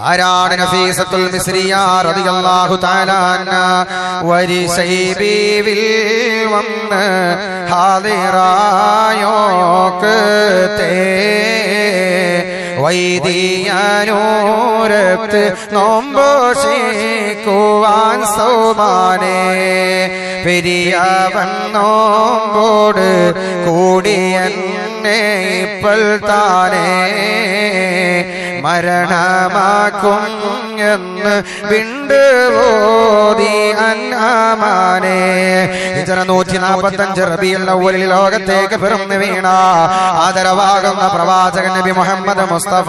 ആരാണ് നഫീസത്തുൽ മിസ്രിയ റളിയല്ലാഹു തആല വരി ശൈബീവിൽ വന്ന് ഹാദിറായോക്ക് തേ. വൈദിയാനോരത്ത് നോമ്പോഷിക്കുവാൻ സൗമാനെ പെരിയവൻ നോമ്പോട് കൂടിയെന്നെ ഇപ്പോൾ താനേ. മരണമാക്കും എന്ന് വിണ്ട് ഓതി അന്നാമാനെ. ഇതര നൂറ്റി നാൽപ്പത്തി അഞ്ച് റബിയിൽ ലോകത്തേക്ക് പിറന്നു വീണ ആദരവാകുന്ന പ്രവാചകൻ നബി മുഹമ്മദ് മുസ്തഫ.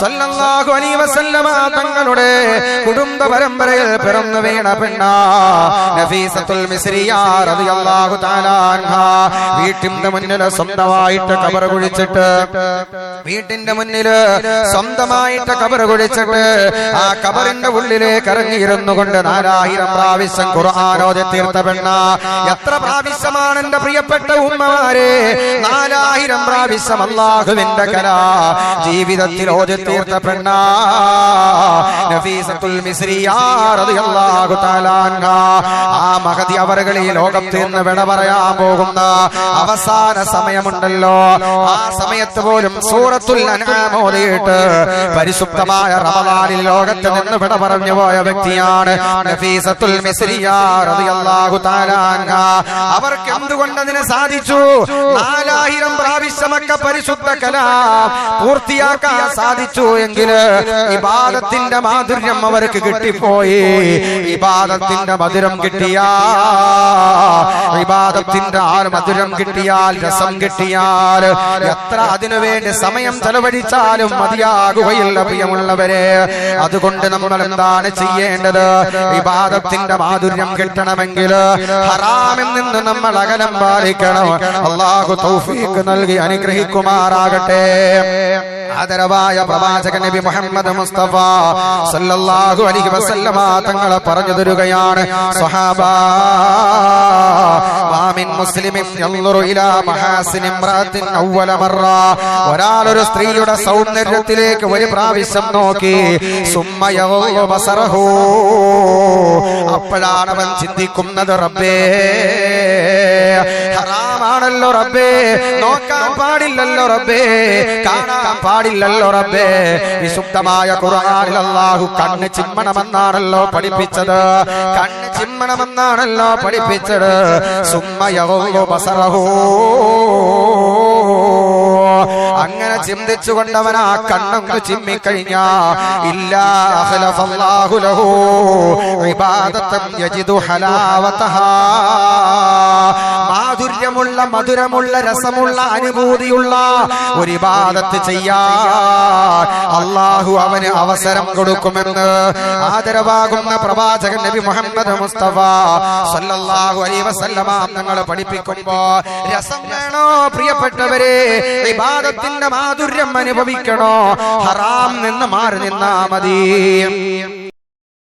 സല്ലല്ലാഹു അലൈഹി വസല്ലമ തങ്ങളുടെ കുടുംബ പരമ്പരയിൽ പിറന്നു വീണ പെണ്ണ. നഫീസത്തുൽ മിസ്രിയ റളിയല്ലാഹു തആല അൻഹ. വീട്ടിന്റെ മുന്നിൽ സ്വന്തമായിട്ട് കബർ കുഴിച്ചിട്ട് വീട്ടിന്റെ മുന്നിൽ സ്വന്തമായിട്ട് കബർ കുഴിച്ചിട്ട് ആ കബറിന്റെ ഉള്ളിലേക്ക് ഇറങ്ങിയിരുന്നു കൊണ്ട് നാലായിരം പ്രാവശ്യം ഖുർആാനോദി തീർത്ത പെണ്ണ. എത്ര പ്രാവശ്യമാണ് എന്റെ പ്രിയപ്പെട്ട ഉമ്മമാരെ? നാലായിരം പ്രാവശ്യം അള്ളാഹുവിന്റെ കല. ജീവിതത്തിൽ ഓതി തീർത്ത പെണ്ണ. നഫീസത്തുൽ റളിയല്ലാഹു തആല ആ മഹതി അവറുകൾ ഈ ലോകത്ത് നിന്ന് വിട പറയാൻ പോകുന്ന അവസാന സമയമുണ്ടല്ലോ. ആ സമയത്ത് പോലും സൂറത്തുൽ അൻആം ഓതിയിട്ട് പരിശുദ്ധമായ റമദാനിൽ ലോകത്ത് നിന്ന് വിട പറഞ്ഞു പോയ വ്യക്തിയാണ് നഫീസത്തുൽ അൻഹ അവർക്ക് എന്തുകൊണ്ട് അതിന് സാധിച്ചു? നാലായിരം പ്രാവശ്യമൊക്കെ പരിശുദ്ധ കല പൂർത്തിയാക്കാൻ സാധിച്ചു എങ്കിൽ ഇബാദത്തിന്റെ മാധുര്യം അവർക്ക് കിട്ടിപ്പോയി. ഇബാദത്തിന്റെ മധുരം കിട്ടിയാ. ഇബാദത്തിന്റെ ആ മധുരം കിട്ടിയാൽ രസം കിട്ടിയാൽ എത്ര അതിനുവേണ്ടി സമയം ചെലവഴിച്ചാലും മതിയാകുകയില്ല പ്രിയമുള്ളവരെ. അതുകൊണ്ട് നമ്മൾ എന്താണ് ചെയ്യേണ്ടത്? ഇബാദത്തിന്റെ മാധുര്യം കിട്ടണമെങ്കിൽ ഹറാമിൽ നിന്ന് നമ്മൾ അകലം പാലിക്കണം. അള്ളാഹു തൗഫീഖ് നൽകി അനുഗ്രഹിക്കുമാറാകട്ടെ. ആദരവായ പ്രവാചകൻ നബി മുഹമ്മദ് മുസ്തഫ സല്ലല്ലാഹു അലൈഹി വസല്ലമ തങ്ങളെ പറഞ്ഞു തരുകയാണ്. സ്വഹാബാ മാമിൻ മുസ്ലിമിൻ യൻളുറു ഇലാ മഹാസിൻ ഇംറാത്തിൻ അവ്വല മറ. ഒരാൾ ഒരു സ്ത്രീയുടെ സൗന്ദര്യത്തിലേക്ക് ഒരു പ്രാവശ്യം നോക്കി. സുമ്മ ബസറഹു. അപ്പോഴാണ് അവൻ ചിന്തിക്കുന്നത് റബ്ബേ ഹറാമാണല്ലോ റബ്ബേ നോക്കാൻ പാടില്ലല്ലോ റബ്ബേ കാണാൻ പാടില്ലല്ലോ റബ്ബേ. വിശുദ്ധമായ ഖുർആനിൽ അല്ലാഹു കണ്ണ് ചിമ്മണമെന്നാണല്ലോ പഠിപ്പിച്ചത്. കണ്ണ് ചിമ്മണമെന്നാണല്ലോ പഠിപ്പിച്ചത്. സുമ്മയഹു ബസറഹു. അങ്ങനെ ചിന്തിച്ചുകൊണ്ടവൻ കൊണ്ടവനാ കണ്ണൊന്ന് ചിമ്മിക്കഴിഞ്ഞാ ഇല്ലാ അഖ്ലഫല്ലാഹു ലഹു ഇബാദത്തൻ യജിദു ഹലാവതഹാ. മാധുര്യമുള്ള മധുരമുള്ള രസമുള്ള അനുഭൂതിയുള്ള ഒരു ഇബാദത്ത് ചെയ്യാൻ അള്ളാഹു അവന് അവസരം കൊടുക്കുമെന്ന് ആദരവാകുന്ന പ്രവാചകൻ നബി മുഹമ്മദ് മുസ്തഫ സല്ലല്ലാഹു അലൈഹി വസല്ലമ ഞങ്ങൾ പഠിപ്പിക്കുമ്പോ രസം വേണോ? പ്രിയപ്പെട്ടവരെ ഇബാദത്തിന്റെ മാധുര്യം അനുഭവിക്കണോ? ഹറാം നിന്ന് മാറി നിന്നാ മതി.